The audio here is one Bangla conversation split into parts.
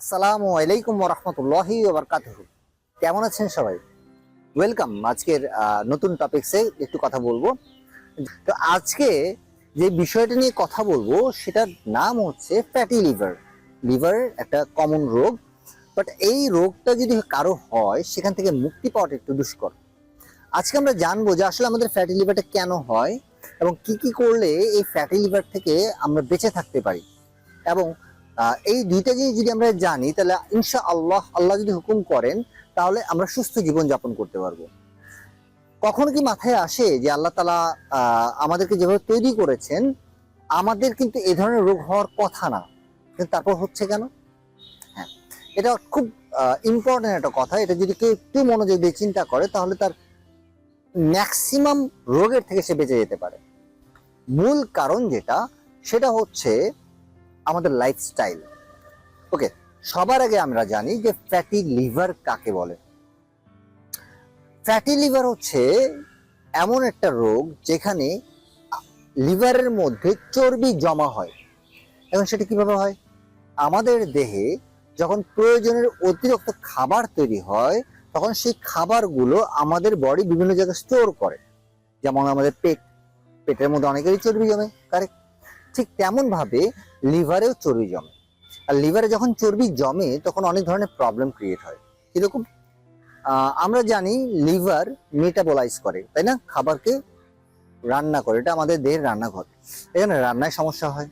আসসালামু আলাইকুম রহমতুল্লাহি ওবরকাতুহ কেমন আছেন সবাই? ওয়েলকাম আজকের নতুন টপিকসে একটু কথা বলব। তো আজকে যে বিষয়টা নিয়ে কথা বলব, সেটার নাম হচ্ছে ফ্যাটি লিভার লিভারের একটা কমন রোগ বাট এই রোগটা যদি কারও হয়, সেখান থেকে মুক্তি পাওয়াটা একটু দুষ্কর। আজকে আমরা জানব যে আসলে আমাদের ফ্যাটি লিভারটা কেন হয়, এবং কি কি করলে এই ফ্যাটি লিভার থেকে আমরা বেঁচে থাকতে পারি। এবং এই দুইটা জিনিস যদি আমরা জানি, তাহলে ইনশা আল্লাহ আল্লাহ যদি হুকুম করেন, তাহলে আমরা সুস্থ জীবন যাপন করতে পারব। কখনো কি মাথায় আসে যে আল্লাহ তালা আমাদেরকে যেভাবে তৈরি করেছেন, আমাদের কিন্তু এ ধরনের রোগ হওয়ার কথা না। কিন্তু তারপর হচ্ছে কেন? হ্যাঁ এটা খুব ইম্পর্টেন্ট একটা কথা। এটা যদি কেউ একটু মনোযোগ দিয়ে চিন্তা করে, তাহলে তার ম্যাক্সিমাম রোগের থেকে সে বেঁচে যেতে পারে। মূল কারণ যেটা, সেটা হচ্ছে আমাদের লাইফস্টাইল ওকে সবার আগে আমরা জানি যে ফ্যাটি লিভার কাকে বলে। ফ্যাটি লিভার হচ্ছে এমন একটা রোগ যেখানে লিভারের মধ্যে চর্বি জমা হয়। এবং সেটা কীভাবে হয়? আমাদের দেহে যখন প্রয়োজনের অতিরিক্ত খাবার তৈরি হয়, তখন সেই খাবারগুলো আমাদের বডি বিভিন্ন জায়গায় স্টোর করে। যেমন আমাদের পেট, পেটের মধ্যে অনেকেরই চর্বি জমে কারেক্ট ঠিক তেমন ভাবে লিভারেও চর্বি জমে। আর লিভারে যখন চর্বি জমে, তখন অনেক ধরনের প্রবলেম ক্রিয়েট হয়। কীরকম আমরা জানি লিভার মেটাবোলাইজ করে, তাই না? খাবারকে রান্না করে, এটা আমাদের দেহের রান্নাঘর। এখানে রান্নায় সমস্যা হয়।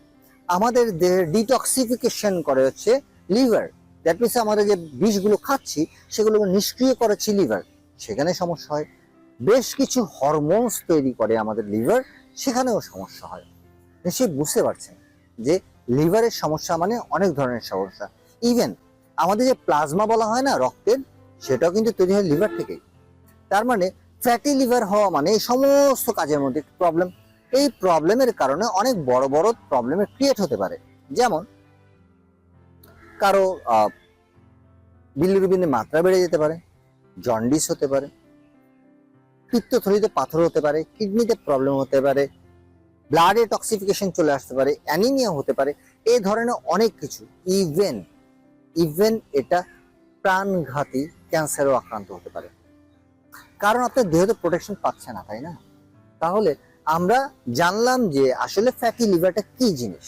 আমাদের দেহের ডিটক্সিফিকেশন করে হচ্ছে লিভার দ্যাট মিনস আমাদের যে বিষগুলো খাচ্ছি সেগুলো নিষ্ক্রিয় করেছি লিভার সেখানে সমস্যা হয়। বেশ কিছু হরমোনস তৈরি করে আমাদের লিভার সেখানেও সমস্যা হয়। নিশ্চয়ই বুঝতে পারছেন যে লিভারের সমস্যা মানে অনেক ধরনের সমস্যা। ইভেন আমাদের যে প্লাজমা বলা হয় না, রক্তের, সেটাও কিন্তু তৈরি হয় লিভার থেকেই। তার মানে ফ্যাটি লিভার হওয়া মানে এই সমস্ত কাজের মধ্যে প্রবলেম এই প্রবলেমের কারণে অনেক বড় বড় প্রবলেমের ক্রিয়েট হতে পারে। যেমন কারও বিলিরুবিনের মাত্রা বেড়ে যেতে পারে জন্ডিস হতে পারে, পিত্তথলিতে পাথর হতে পারে কিডনিতে প্রবলেম হতে পারে ব্লাডে টক্সিফিকেশন চলে আসতে পারে অ্যানিমিয়া হতে পারে এই ধরনের অনেক কিছু। ইভেন ইভেন এটা প্রাণঘাতী ক্যান্সারও আক্রান্ত হতে পারে। কারণ আপনার দেহ তো প্রোটেকশন পাচ্ছে না, তাই না? তাহলে আমরা জানলাম যে আসলে ফ্যাটি লিভারটা কি জিনিস?